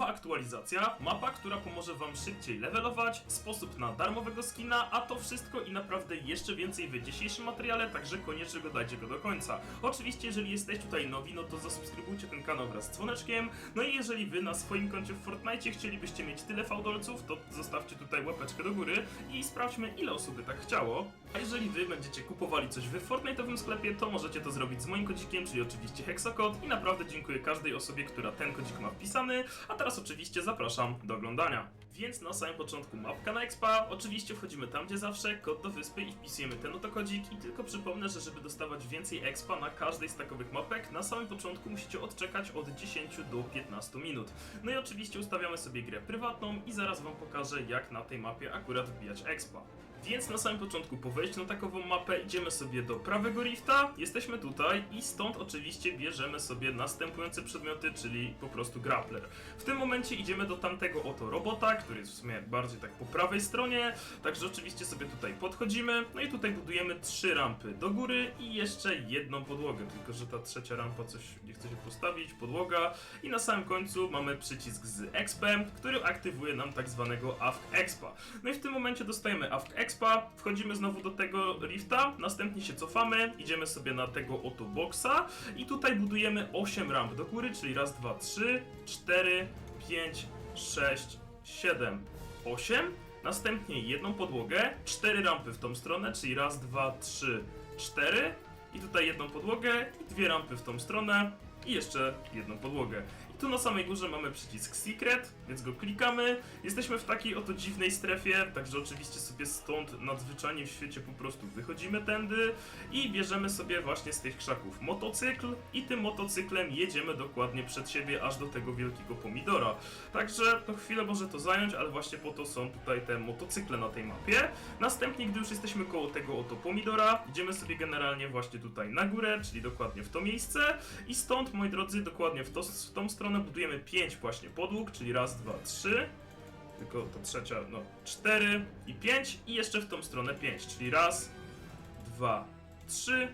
nowa aktualizacja, mapa, która pomoże wam szybciej levelować, sposób na darmowego skina, a to wszystko i naprawdę jeszcze więcej w dzisiejszym materiale, także koniecznie go dajcie go do końca. Oczywiście, jeżeli jesteście tutaj nowi, no to zasubskrybujcie ten kanał wraz z dzwoneczkiem, no i jeżeli wy na swoim koncie w Fortnite chcielibyście mieć tyle fałdolców, to zostawcie tutaj łapeczkę do góry i sprawdźmy ile osób by tak chciało. A jeżeli wy będziecie kupowali coś w Fortnite'owym sklepie, to możecie to zrobić z moim kodzikiem, czyli oczywiście Hexakod i naprawdę dziękuję każdej osobie, która ten kodzik ma wpisany, a teraz oczywiście zapraszam do oglądania. Więc na samym początku mapka na expa, oczywiście wchodzimy tam gdzie zawsze, kod do wyspy i wpisujemy ten oto kodzik i tylko przypomnę, że żeby dostawać więcej expa na każdej z takowych mapek, na samym początku musicie odczekać od 10 do 15 minut. No i oczywiście ustawiamy sobie grę prywatną i zaraz wam pokażę jak na tej mapie akurat wbijać expa. Więc na samym początku po wejściu na takową mapę idziemy sobie do prawego rifta, jesteśmy tutaj i stąd oczywiście bierzemy sobie następujące przedmioty, czyli po prostu grappler. W tym momencie idziemy do tamtego oto robota, który jest w sumie bardziej tak po prawej stronie, także oczywiście sobie tutaj podchodzimy, no i tutaj budujemy trzy rampy do góry i jeszcze jedną podłogę, tylko że ta trzecia rampa coś nie chce się postawić, podłoga i na samym końcu mamy przycisk z expem, który aktywuje nam tak zwanego AFK Expa. No i w tym momencie dostajemy AFK Expa, wchodzimy znowu do tego rifta, następnie się cofamy, idziemy sobie na tego oto boxa i tutaj budujemy 8 ramp do góry, czyli raz, dwa, trzy, cztery, pięć, sześć, 7, 8. Następnie jedną podłogę, cztery rampy w tą stronę, czyli raz, dwa, trzy, cztery. I tutaj jedną podłogę i dwie rampy w tą stronę i jeszcze jedną podłogę. Tu na samej górze mamy przycisk Secret, więc go klikamy. Jesteśmy w takiej oto dziwnej strefie, także oczywiście sobie stąd nadzwyczajnie w świecie po prostu wychodzimy tędy i bierzemy sobie właśnie z tych krzaków motocykl i tym motocyklem jedziemy dokładnie przed siebie aż do tego wielkiego pomidora. Także to chwilę może to zająć, ale właśnie po to są tutaj te motocykle na tej mapie. Następnie, gdy już jesteśmy koło tego oto pomidora, idziemy sobie generalnie właśnie tutaj na górę, czyli dokładnie w to miejsce i stąd, moi drodzy, dokładnie w, to, w tą stronę budujemy 5 właśnie podłóg, czyli raz, dwa, trzy. Tylko to trzecia, no 4 i 5 i jeszcze w tą stronę 5, czyli raz, dwa, trzy,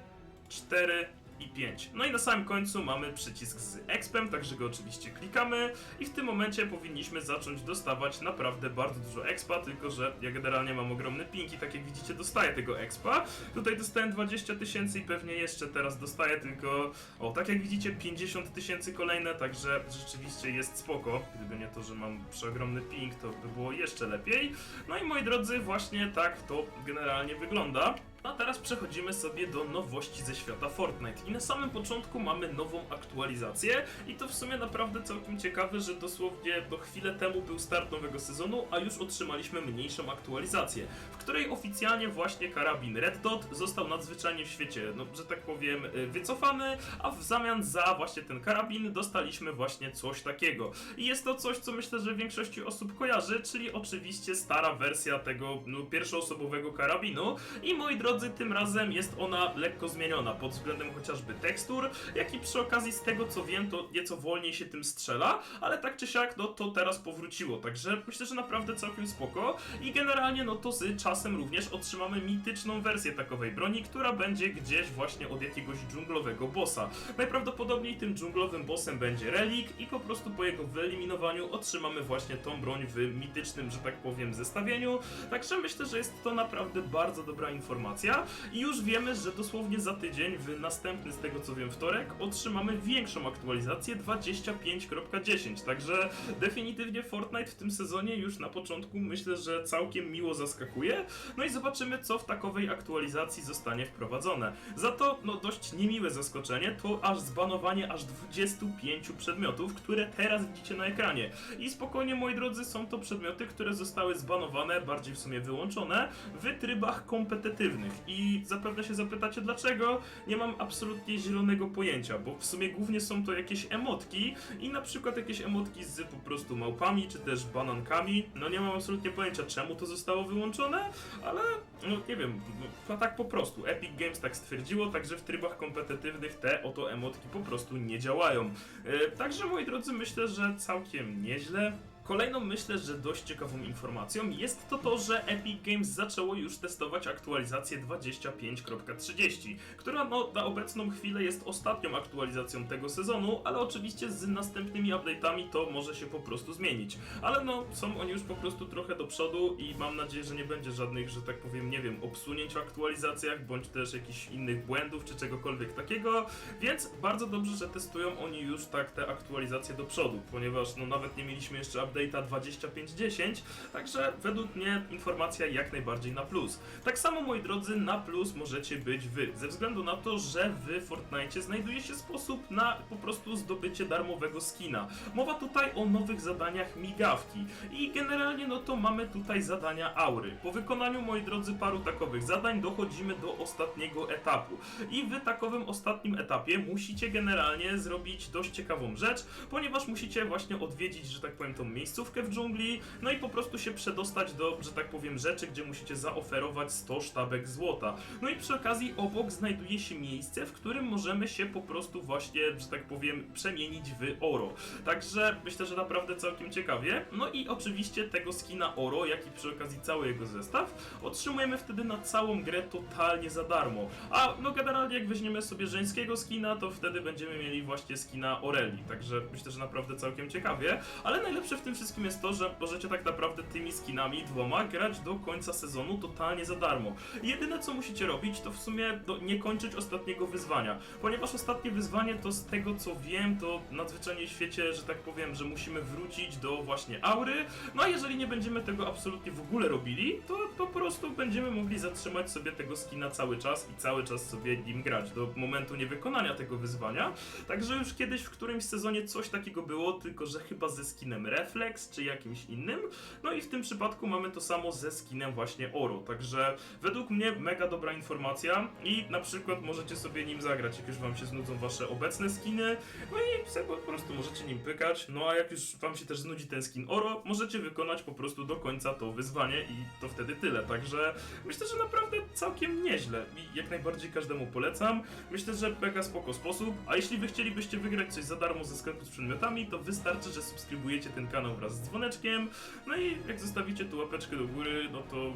cztery i 5. No i na samym końcu mamy przycisk z expem, także go oczywiście klikamy i w tym momencie powinniśmy zacząć dostawać naprawdę bardzo dużo expa, tylko że ja generalnie mam ogromny ping i tak jak widzicie dostaję tego expa. Tutaj dostałem 20 tysięcy i pewnie jeszcze teraz dostaję tylko, o tak jak widzicie 50 tysięcy kolejne, także rzeczywiście jest spoko. Gdyby nie to, że mam przeogromny ping, to by było jeszcze lepiej. No i moi drodzy, właśnie tak to generalnie wygląda. A teraz przechodzimy sobie do nowości ze świata Fortnite. I na samym początku mamy nową aktualizację. I to w sumie naprawdę całkiem ciekawe, że dosłownie do chwilę temu był start nowego sezonu, a już otrzymaliśmy mniejszą aktualizację, w której oficjalnie właśnie karabin Red Dot został nadzwyczajnie w świecie, no że tak powiem, y, wycofany, a w zamian za właśnie ten karabin dostaliśmy właśnie coś takiego. I jest to coś, co myślę, że większości osób kojarzy, czyli oczywiście stara wersja tego no, pierwszoosobowego karabinu. I moi drodzy, tym razem jest ona lekko zmieniona pod względem chociażby tekstur, jak i przy okazji z tego co wiem, to nieco wolniej się tym strzela, ale tak czy siak, no to teraz powróciło, także myślę, że naprawdę całkiem spoko. I generalnie no to z czasem również otrzymamy mityczną wersję takowej broni, która będzie gdzieś właśnie od jakiegoś dżunglowego bossa. Najprawdopodobniej tym dżunglowym bossem będzie Relik i po prostu po jego wyeliminowaniu otrzymamy właśnie tą broń w mitycznym, że tak powiem, zestawieniu, także myślę, że jest to naprawdę bardzo dobra informacja i już wiemy, że dosłownie za tydzień, w następny z tego co wiem wtorek, otrzymamy większą aktualizację 25.10, także definitywnie Fortnite w tym sezonie już na początku myślę, że całkiem miło zaskakuje, no i zobaczymy co w takowej aktualizacji zostanie wprowadzone. Za to, no dość niemiłe zaskoczenie, to aż zbanowanie aż 25 przedmiotów, które teraz widzicie na ekranie. I spokojnie moi drodzy, są to przedmioty, które zostały zbanowane, bardziej w sumie wyłączone, w trybach kompetytywnych. I zapewne się zapytacie dlaczego, nie mam absolutnie zielonego pojęcia, bo w sumie głównie są to jakieś emotki i na przykład jakieś emotki z po prostu małpami, czy też banankami. No nie mam absolutnie pojęcia czemu to zostało wyłączone, ale no nie wiem, no, tak po prostu. Epic Games tak stwierdziło, także w trybach kompetytywnych te oto emotki po prostu nie działają. E, także moi drodzy, myślę, że całkiem nieźle. Kolejną myślę, że dość ciekawą informacją jest to to, że Epic Games zaczęło już testować aktualizację 25.30, która no na obecną chwilę jest ostatnią aktualizacją tego sezonu, ale oczywiście z następnymi update'ami to może się po prostu zmienić. Ale no są oni już po prostu trochę do przodu i mam nadzieję, że nie będzie żadnych, że tak powiem, nie wiem, obsunięć w aktualizacjach, bądź też jakichś innych błędów czy czegokolwiek takiego, więc bardzo dobrze, że testują oni już tak te aktualizacje do przodu, ponieważ no nawet nie mieliśmy jeszcze update'a 25.10, także według mnie informacja jak najbardziej na plus. Tak samo moi drodzy, na plus możecie być wy, ze względu na to, że w Fortnite znajduje się sposób na po prostu zdobycie darmowego skina. Mowa tutaj o nowych zadaniach migawki i generalnie no to mamy tutaj zadania aury. Po wykonaniu moi drodzy paru takowych zadań dochodzimy do ostatniego etapu i w takowym ostatnim etapie musicie generalnie zrobić dość ciekawą rzecz, ponieważ musicie właśnie odwiedzić, że tak powiem, tą miejscówkę w dżungli, no i po prostu się przedostać do, że tak powiem, rzeczy, gdzie musicie zaoferować 100 sztabek złota. No i przy okazji obok znajduje się miejsce, w którym możemy się po prostu właśnie, że tak powiem, przemienić w oro. Także myślę, że naprawdę całkiem ciekawie. No i oczywiście tego skina oro, jak i przy okazji cały jego zestaw, otrzymujemy wtedy na całą grę totalnie za darmo. A no generalnie jak weźmiemy sobie żeńskiego skina, to wtedy będziemy mieli właśnie skina Oreli. Także myślę, że naprawdę całkiem ciekawie. Ale najlepsze w tym wszystkim jest to, że możecie tak naprawdę tymi skinami dwoma grać do końca sezonu totalnie za darmo. Jedyne co musicie robić, to w sumie no, nie kończyć ostatniego wyzwania. Ponieważ ostatnie wyzwanie to z tego co wiem, to nadzwyczajnie w świecie, że tak powiem, że musimy wrócić do właśnie aury. No a jeżeli nie będziemy tego absolutnie w ogóle robili, to po prostu będziemy mogli zatrzymać sobie tego skina cały czas i cały czas sobie nim grać do momentu niewykonania tego wyzwania. Także już kiedyś w którymś sezonie coś takiego było, tylko że chyba ze skinem Reflex czy jakimś innym. No i w tym przypadku mamy to samo ze skinem właśnie Oro. Także według mnie mega dobra informacja i na przykład możecie sobie nim zagrać, jak już wam się znudzą wasze obecne skiny. No i sobie po prostu możecie nim pykać. No a jak już wam się też znudzi ten skin Oro, możecie wykonać po prostu do końca to wyzwanie i to wtedy tyle. Także myślę, że naprawdę całkiem nieźle i jak najbardziej każdemu polecam. Myślę, że mega spoko sposób. A jeśli wy chcielibyście wygrać coś za darmo ze sklepu z przedmiotami, to wystarczy, że subskrybujecie ten kanał wraz z dzwoneczkiem. No i jak zostawicie tu łapeczkę do góry, no to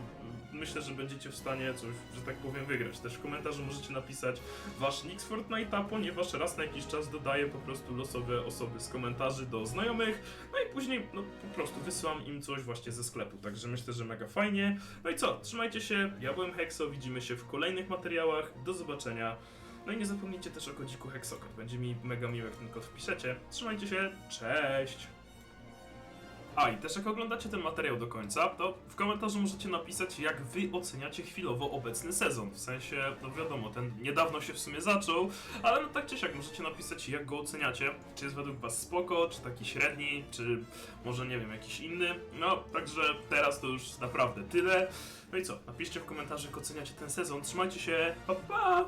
myślę, że będziecie w stanie coś, że tak powiem, wygrać. Też w komentarzu możecie napisać wasz nick z Fortnite'a, ponieważ raz na jakiś czas dodaję po prostu losowe osoby z komentarzy do znajomych, no i później no, po prostu wysyłam im coś właśnie ze sklepu. Także myślę, że mega fajnie. No i co, trzymajcie się, ja byłem Hexo, widzimy się w kolejnych materiałach, do zobaczenia. No i nie zapomnijcie też o kodziku Hexokat, będzie mi mega miło, jak ten kod wpiszecie. Trzymajcie się, cześć! A i też jak oglądacie ten materiał do końca, to w komentarzu możecie napisać, jak wy oceniacie chwilowo obecny sezon. W sensie, no wiadomo, ten niedawno się w sumie zaczął, ale no tak czy siak możecie napisać, jak go oceniacie. Czy jest według was spoko, czy taki średni, czy może nie wiem, jakiś inny. No, także teraz to już naprawdę tyle. No i co, napiszcie w komentarzu, jak oceniacie ten sezon. Trzymajcie się, pa pa!